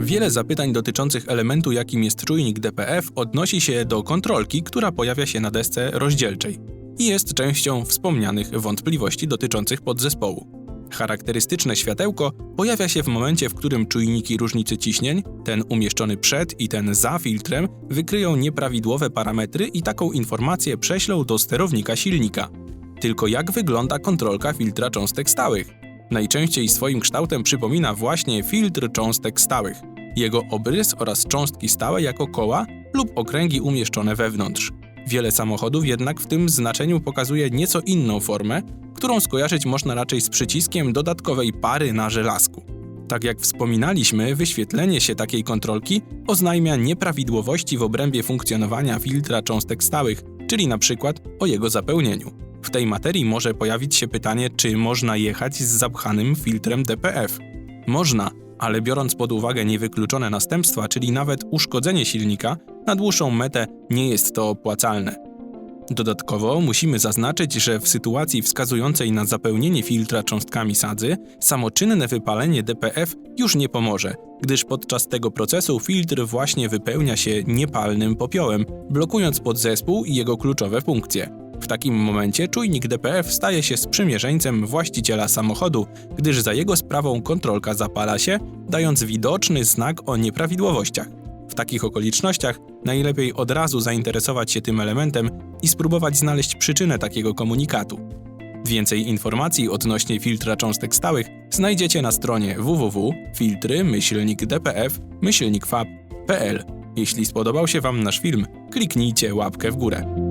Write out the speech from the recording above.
Wiele zapytań dotyczących elementu, jakim jest czujnik DPF, odnosi się do kontrolki, która pojawia się na desce rozdzielczej i jest częścią wspomnianych wątpliwości dotyczących podzespołu. Charakterystyczne światełko pojawia się w momencie, w którym czujniki różnicy ciśnień, ten umieszczony przed i ten za filtrem, wykryją nieprawidłowe parametry i taką informację prześlą do sterownika silnika. Tylko jak wygląda kontrolka filtra cząstek stałych? Najczęściej swoim kształtem przypomina właśnie filtr cząstek stałych. Jego obrys oraz cząstki stałe jako koła lub okręgi umieszczone wewnątrz. Wiele samochodów jednak w tym znaczeniu pokazuje nieco inną formę, którą skojarzyć można raczej z przyciskiem dodatkowej pary na żelazku. Tak jak wspominaliśmy, wyświetlenie się takiej kontrolki oznajmia nieprawidłowości w obrębie funkcjonowania filtra cząstek stałych, czyli na przykład o jego zapełnieniu. W tej materii może pojawić się pytanie, czy można jechać z zapchanym filtrem DPF. Można, ale biorąc pod uwagę niewykluczone następstwa, czyli nawet uszkodzenie silnika, na dłuższą metę nie jest to opłacalne. Dodatkowo musimy zaznaczyć, że w sytuacji wskazującej na zapełnienie filtra cząstkami sadzy, samoczynne wypalenie DPF już nie pomoże, gdyż podczas tego procesu filtr właśnie wypełnia się niepalnym popiołem, blokując podzespół i jego kluczowe funkcje. Takim momencie czujnik DPF staje się sprzymierzeńcem właściciela samochodu, gdyż za jego sprawą kontrolka zapala się, dając widoczny znak o nieprawidłowościach. W takich okolicznościach najlepiej od razu zainteresować się tym elementem i spróbować znaleźć przyczynę takiego komunikatu. Więcej informacji odnośnie filtra cząstek stałych znajdziecie na stronie www.filtry-dpf-fab.pl. Jeśli spodobał się Wam nasz film, kliknijcie łapkę w górę.